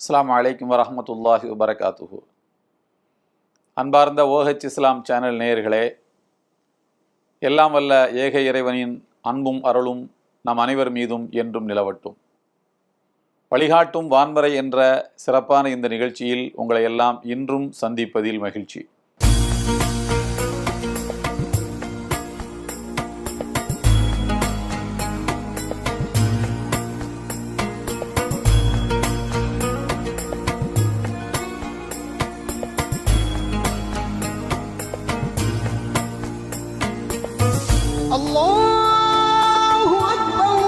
அஸ்லாம் வலைக்கம் வரமத்துல்லாஹி வபரகாத்துஹு. அன்பார்ந்த ஓஹெச் இஸ்லாம் சேனல் நேயர்களே எல்லாம் வல்ல ஏக இறைவனின் அன்பும் அருளும் நம் அனைவர் மீதும் என்றும் நிலவட்டும். வழிகாட்டும் வான்வரை என்ற சிறப்பான இந்த நிகழ்ச்சியில் உங்களை எல்லாம் இன்றும் சந்திப்பதில் மகிழ்ச்சி. الله أكبر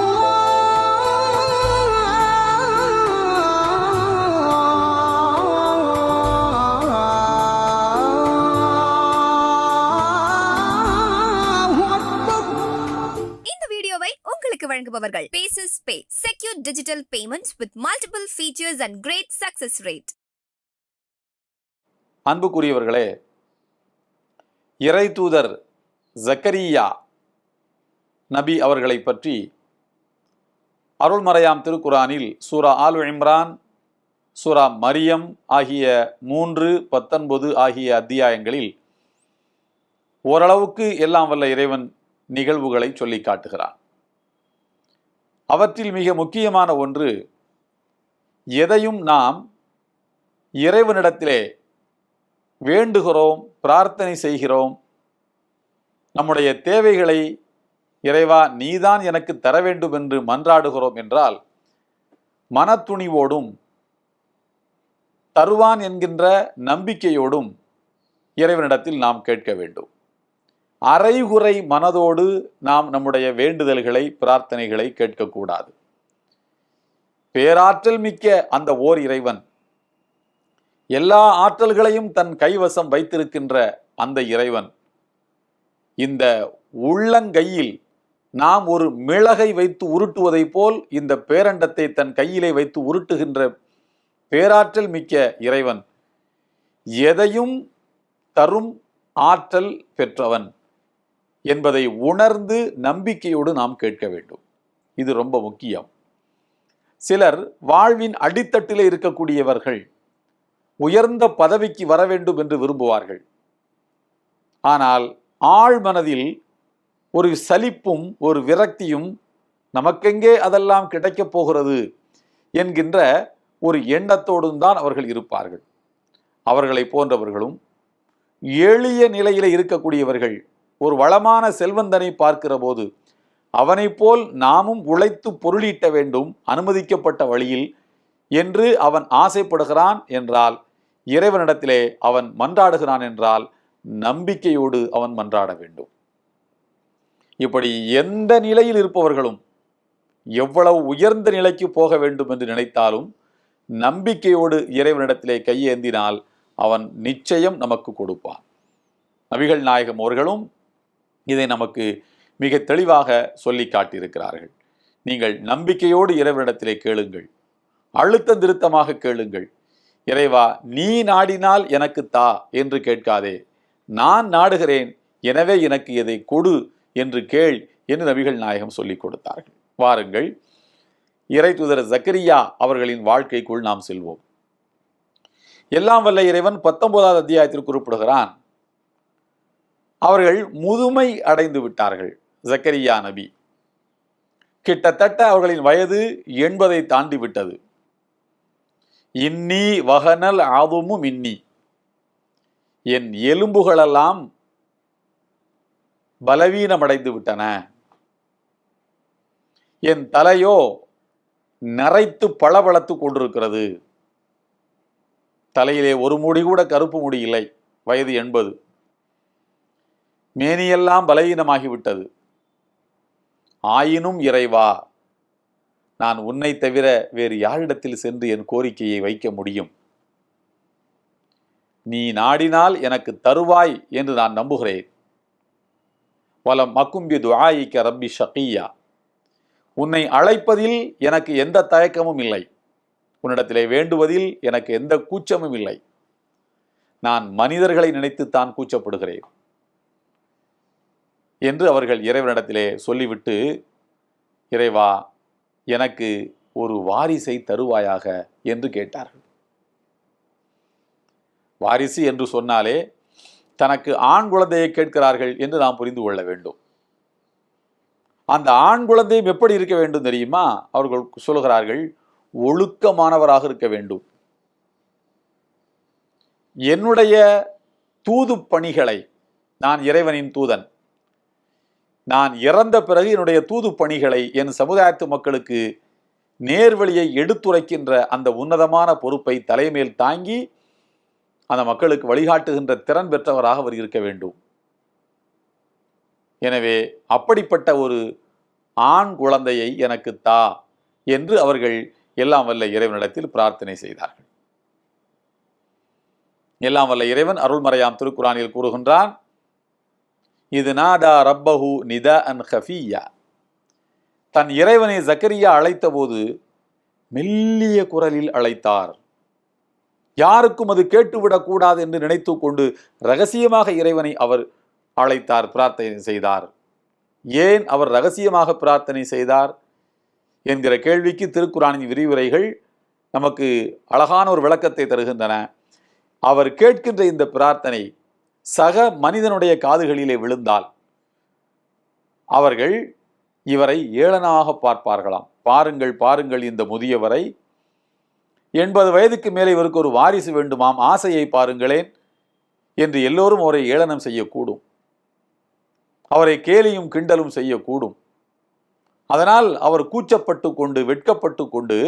வழங்குபவர்கள் bases pay secure digital payments with multiple features and great success rate அன்புக்குரியவர்களே இறை தூதர் ஜக்கரியா நபி அவர்களை பற்றி அருள்மறையாம் திருக்குரானில் சூரா ஆல் இம்ரான் சூரா மரியம் ஆகிய மூன்று பத்தொன்பது ஆகிய அத்தியாயங்களில் ஓரளவுக்கு எல்லாம் வல்ல இறைவன் நிகழ்வுகளை சொல்லி காட்டுகிறான். அவற்றில் மிக முக்கியமான ஒன்று எதையும் நாம் இறைவனிடத்திலே வேண்டுகிறோம் பிரார்த்தனை செய்கிறோம் நம்முடைய தேவைகளை இறைவா நீதான் எனக்கு தர வேண்டும் என்று மன்றாடுகிறோம் என்றால் மனத்துணிவோடும் தருவான் என்கின்ற நம்பிக்கையோடும் இறைவனிடத்தில் நாம் கேட்க வேண்டும். அரைகுறை மனதோடு நாம் நம்முடைய வேண்டுதல்களை பிரார்த்தனைகளை கேட்கக்கூடாது. பேராற்றல் மிக்க அந்த ஓர் இறைவன் எல்லா ஆற்றல்களையும் தன் கைவசம் வைத்திருக்கின்ற அந்த இறைவன் இந்த உள்ளங்கையில் நாம் ஒரு மிளகை வைத்து உருட்டுவதைப் போல் இந்த பேரண்டத்தை தன் கையிலே வைத்து உருட்டுகின்ற பேராற்றல் மிக்க இறைவன். எதையும் தரும் ஆற்றல் பெற்றவன் என்பதை உணர்ந்து நம்பிக்கையோடு நாம் கேட்க வேண்டும். இது ரொம்ப முக்கியம். சிலர் வாழ்வின் அடித்தட்டில் இருக்கக்கூடியவர்கள் உயர்ந்த பதவிக்கு வர வேண்டும் என்று விரும்புவார்கள். ஆனால் ஆழ்மனதில் ஒரு சலிப்பும் ஒரு விரக்தியும் நமக்கெங்கே அதெல்லாம் கிடைக்கப் போகிறது என்கின்ற ஒரு எண்ணத்தோடும் தான் அவர்கள் இருப்பார்கள். அவர்களை போன்றவர்களும் எளிய நிலையில் இருக்கக்கூடியவர்கள். ஒரு வளமான செல்வந்தனை பார்க்கிற போது அவனைப் போல் நாமும் உழைத்து பொருளீட்ட வேண்டும் அனுமதிக்கப்பட்ட வழியில் என்று அவன் ஆசைப்படுகிறான் என்றால் இறைவனிடத்திலே அவன் மன்றாடுகிறான் என்றால் நம்பிக்கையோடு அவன் மன்றாட வேண்டும். இப்படி எந்த நிலையில் இருப்பவர்களும் எவ்வளவு உயர்ந்த நிலைக்கு போக வேண்டும் என்று நினைத்தாலும் நம்பிக்கையோடு இறைவனிடத்திலே கையேந்தினால் அவன் நிச்சயம் நமக்கு கொடுப்பான். நபிகள் நாயகம் அவர்களும் இதை நமக்கு மிக தெளிவாக சொல்லி காட்டியிருக்கிறார்கள். நீங்கள் நம்பிக்கையோடு இறைவனிடத்திலே கேளுங்கள். அழுத்த திருத்தமாக கேளுங்கள். இறைவா நீ நாடினால் எனக்கு தா என்று கேட்காதே. நான் நாடுகிறேன். எனவே எனக்கு இதை கொடு என்று கேள் என்று நபிகள் நாயகம் சொல்லிக் கொடுத்தார்கள். வாருங்கள் இறை தூதர் ஜக்கரியா அவர்களின் வாழ்க்கைக்குள் நாம் செல்வோம். எல்லாம் வல்ல இறைவன் பத்தொன்பதாவது அத்தியாயத்தில் குறிப்பிடுகிறான் அவர்கள் முதுமை அடைந்து விட்டார்கள் ஜக்கரியா நபி. கிட்டத்தட்ட அவர்களின் வயது எண்பதை தாண்டி விட்டது. இன்னி வகனல் ஆதுமும் இன்னி என் எலும்புகளெல்லாம் பலவீனமடைந்து விட்டன என் தலையோ நரைத்து பளபளத்து கொண்டிருக்கிறது. தலையிலே ஒரு முடி கூட கருப்பு முடி இல்லை வயது எண்பது. மேனியெல்லாம் பலவீனமாகிவிட்டது. ஆயினும் இறைவா நான் உன்னை தவிர வேறு யாரிடத்தில் சென்று என் கோரிக்கையை வைக்க முடியும்? நீ நாடினால் எனக்கு தருவாய் என்று நான் நம்புகிறேன். வலம் மக்கும்பி துஆயிக்க ரப்பி ஷக்கியா உன்னை அழைப்பதில் எனக்கு எந்த தயக்கமும் இல்லை. உன்னிடத்திலே வேண்டுவதில் எனக்கு எந்த கூச்சமும் இல்லை. நான் மனிதர்களை நினைத்துத்தான் கூச்சப்படுகிறேன். என்று அவர்கள் இறைவனிடத்திலே சொல்லிவிட்டு இறைவா எனக்கு ஒரு வாரிசை தருவாயாக என்று கேட்டார்கள். வாரிசு என்று சொன்னாலே தனக்கு ஆண் குழந்தையை கேட்கிறார்கள் என்று நாம் புரிந்து கொள்ள வேண்டும். அந்த ஆண் குழந்தையும் எப்படி இருக்க வேண்டும் தெரியுமா? அவர்கள் சொல்கிறார்கள் ஒழுக்கமானவராக இருக்க வேண்டும். என்னுடைய தூது பணிகளை நான் இறைவனின் தூதன். நான் இறந்த பிறகு என்னுடைய தூது பணிகளை என் சமுதாயத்து மக்களுக்கு நேர்வழியை எடுத்துரைக்கின்ற அந்த உன்னதமான பொறுப்பை தலைமேல் தாங்கி அந்த மக்களுக்கு வழிகாட்டுகின்ற திறன் பெற்றவராக அவர் இருக்க வேண்டும். எனவே அப்படிப்பட்ட ஒரு ஆண் குழந்தையை எனக்கு தா என்று அவர்கள் எல்லாம் வல்ல இறைவனிடத்தில் பிரார்த்தனை செய்தார்கள். எல்லாம் வல்ல இறைவன் அருள்மறையாம் திருக்குறானில் கூறுகின்றான் இது நாடா ரப்பஹு நிதா அன் ஹஃபியா. தன் இறைவனை ஜக்கரியா அழைத்தபோது மெல்லிய குரலில் அழைத்தார் யாருக்கும் அது கேட்டுவிடக்கூடாது என்று நினைத்து கொண்டு ரகசியமாக இறைவனை அவர் அழைத்தார் பிரார்த்தனை செய்தார். ஏன் அவர் ரகசியமாக பிரார்த்தனை செய்தார் என்கிற கேள்விக்கு திருக்குறானின் விரிவுரைகள் நமக்கு அழகான ஒரு விளக்கத்தை தருகின்றன. அவர் கேட்கின்ற இந்த பிரார்த்தனை சக மனிதனுடைய காதுகளிலே விழுந்தால் அவர்கள் இவரை ஏளனமாக பார்ப்பார்களாம். பாருங்கள் பாருங்கள் இந்த முதியவரை. எண்பது வயதுக்கு மேலே இவருக்கு ஒரு வாரிசு வேண்டுமாம். ஆசையை பாருங்களேன் என்று எல்லோரும் அவரை ஏளனம் செய்யக்கூடும். அவரை கேலியும் கிண்டலும் செய்யக்கூடும். அதனால் அவர் கூச்சப்பட்டு கொண்டு வெட்கப்பட்டு கொண்டு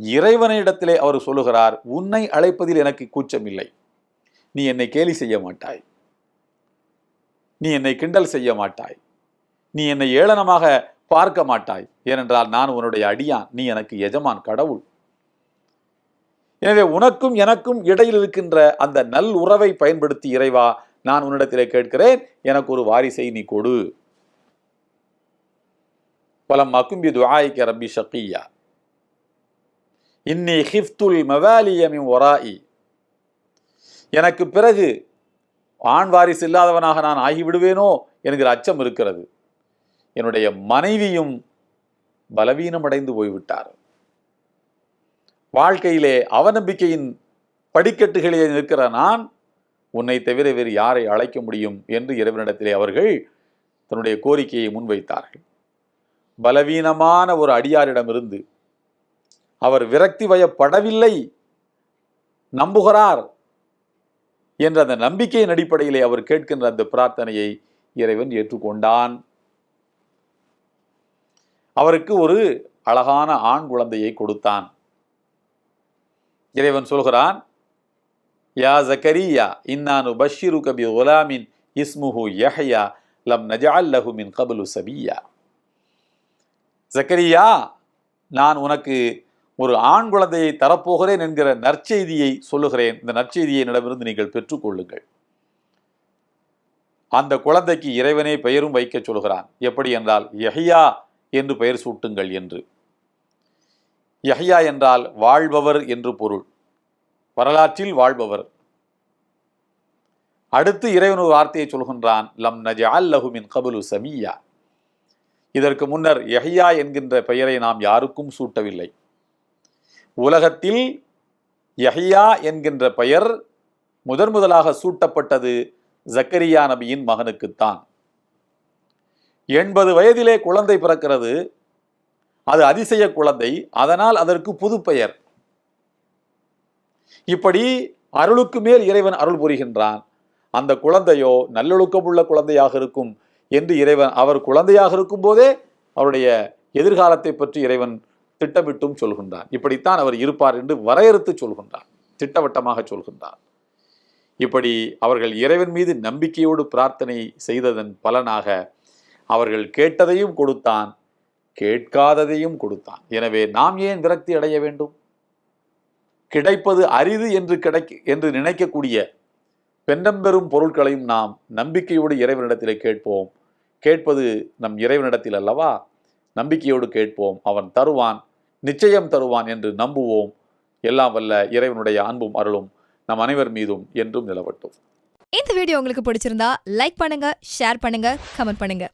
இறைவனிடத்திலே அவர் சொல்லுகிறார் உன்னை அழைப்பதில் எனக்கு கூச்சமில்லை. நீ என்னை கேலி செய்ய மாட்டாய். நீ என்னை கிண்டல் செய்ய மாட்டாய். நீ என்னை ஏளனமாக பார்க்க மாட்டாய். ஏனென்றால் நான் உன்னுடைய அடியான். நீ எனக்கு எஜமான் கடவுள். எனவே உனக்கும் எனக்கும் இடையில் இருக்கின்ற அந்த நல் உறவை பயன்படுத்தி இறைவா நான் உன்னிடத்திலே கேட்கிறேன். எனக்கு ஒரு வாரிசை நீ கொடு. பலம் அக்கும்பி துவாய்க்க ரப்பி ஷக்கியா இன்னி ஹிஃப்துல் மவாலியமி ஒராயி எனக்கு பிறகு ஆண் வாரிசு இல்லாதவனாக நான் ஆகிவிடுவேனோ என்கிற அச்சம் இருக்கிறது. என்னுடைய மனைவியும் பலவீனமடைந்து போய்விட்டார். வாழ்க்கையிலே அவநம்பிக்கையின் படிக்கட்டுகளிலே நிற்கிற நான் உன்னை தவிர வேறு யாரை அழைக்க முடியும் என்று இறைவனிடத்திலே அவர்கள் தன்னுடைய கோரிக்கையை முன்வைத்தார்கள். பலவீனமான ஒரு அடியாரிடமிருந்து அவர் விரக்தி வயப்படவில்லை நம்புகிறார் என்ற அந்த நம்பிக்கையின் அடிப்படையிலே அவர் கேட்கின்ற அந்த பிரார்த்தனையை இறைவன் ஏற்றுக்கொண்டான். அவருக்கு ஒரு அழகான ஆண் குழந்தையை கொடுத்தான். இறைவன் சொல்கிறான் யா ஜக்கரியா இன்னானு பஷீரு கபி குலாமின் இஸ்முஹு யஹ்யா லம் நஜால் லஹு மின் கபலு சபியா. ஜக்கரியா நான் உனக்கு ஒரு ஆண் குழந்தையை தரப்போகிறேன் என்கிற நற்செய்தியை சொல்லுகிறேன். இந்த நற்செய்தியை என்னிடமிருந்து நீங்கள் பெற்றுக்கொள்ளுங்கள் அந்த குழந்தைக்கு இறைவனே பெயரும் வைக்கச் சொல்கிறான். எப்படி என்றால் யஹியா என்று பெயர் சூட்டுங்கள் என்று. யஹ்யா என்றால் வாழ்பவர் என்று பொருள். வரலாற்றில் வாழ்பவர். அடுத்து இறைவன் ஒரு வார்த்தையை சொல்கின்றான் லம் நஜால் லஹுமின் கபுலு கபலு சமியா. இதற்கு முன்னர் யஹ்யா என்கின்ற பெயரை நாம் யாருக்கும் சூட்டவில்லை. உலகத்தில் யஹ்யா என்கின்ற பெயர் முதன் முதலாக சூட்டப்பட்டது ஜக்கரியா நபியின் மகனுக்குத்தான். எண்பது வயதிலே குழந்தை பிறக்கிறது அது அதிசய குழந்தை அதனால் அதற்கு புது பெயர். இப்படி அருளுக்கு மேல் இறைவன் அருள் புரிகின்றான். அந்த குழந்தையோ நல்லொழுக்கம் உள்ள குழந்தையாக இருக்கும் என்று இறைவன் அவர் குழந்தையாக இருக்கும் போதே அவருடைய எதிர்காலத்தை பற்றி இறைவன் திட்டமிட்டும் சொல்கின்றான். இப்படித்தான் அவர் இருப்பார் என்று வரையறுத்து சொல்கின்றான். திட்டவட்டமாக சொல்கின்றான். இப்படி அவர்கள் இறைவன் மீது நம்பிக்கையோடு பிரார்த்தனை செய்ததன் பலனாக அவர்கள் கேட்டதையும் கொடுத்தான். கேட்காததையும் கொடுத்தான். எனவே நாம் ஏன் விரக்தி அடைய வேண்டும்? கிடைப்பது அரிது என்று கிடைக்க என்று நினைக்கக்கூடிய பெண்டம்பெறும் பொருட்களையும் நாம் நம்பிக்கையோடு இறைவனிடத்திலே கேட்போம். கேட்பது நம் இறைவனிடத்தில் அல்லவா? நம்பிக்கையோடு கேட்போம். அவன் தருவான் நிச்சயம் தருவான் என்று நம்புவோம். எல்லாம் வல்ல இறைவனுடைய அன்பும் அருளும் நம் அனைவர் மீதும் என்றும் நிலவட்டும். இந்த வீடியோ உங்களுக்கு பிடிச்சிருந்தா லைக் பண்ணுங்க ஷேர் பண்ணுங்க கமெண்ட் பண்ணுங்க.